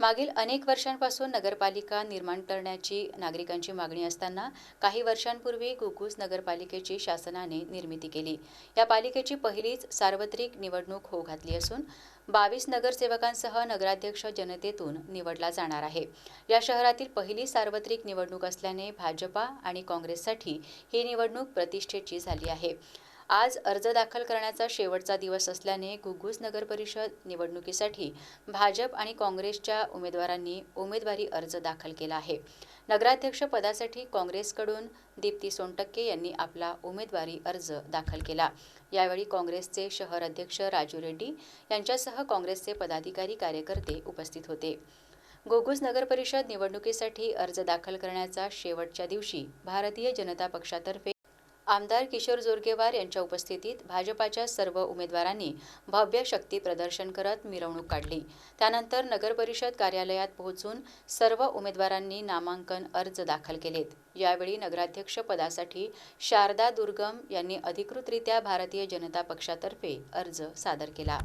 मागील अनेक वर्षांपासून नगरपालिका निर्माण करण्याची नागरिकांची मागणी असताना काही वर्षांपूर्वी घुग्गुस नगरपालिकेची शासनाने निर्मिती केली. या पालिकेची पहिलीच सार्वत्रिक निवडणूक होऊ घातली असून बावीस नगरसेवकांसह नगराध्यक्ष जनतेतून निवडला जाणार आहे. या शहरातील पहिली सार्वत्रिक निवडणूक असल्याने भाजपा आणि काँग्रेससाठी ही निवडणूक प्रतिष्ठेची झाली आहे. आज अर्ज दाखल करण्याचा शेवटचा दिवस असल्याने घुग्गुस नगर परिषद निवडणुकीसाठी भाजप आणि काँग्रेसच्या उमेदवारांनी उमेदवारी अर्ज दाखल केला आहे. नगराध्यक्ष पदासाठी काँग्रेसकडून दीप्ती सोनटक्के यांनी आपला उमेदवारी अर्ज दाखल केला. यावेळी काँग्रेसचे शहर अध्यक्ष राजू रेड्डी यांच्यासह काँग्रेसचे पदाधिकारी कार्यकर्ते उपस्थित होते. गोगुस नगर परिषद निवडणुकीसाठी अर्ज दाखल करण्याचा शेवटच्या दिवशी भारतीय जनता पक्षातर्फे आमदार किशोर जोरगेवार यांच्या उपस्थितीत भाजपाच्या सर्व उमेदवारांनी भव्य शक्ती प्रदर्शन करत मिरवणूक काढली. त्यानंतर नगरपरिषद कार्यालयात पोहोचून सर्व उमेदवारांनी नामांकन अर्ज दाखल केलेत. यावेळी नगराध्यक्ष पदासाठी शारदा दुर्गम यांनी अधिकृतरित्या भारतीय जनता पक्षातर्फे अर्ज सादर केला.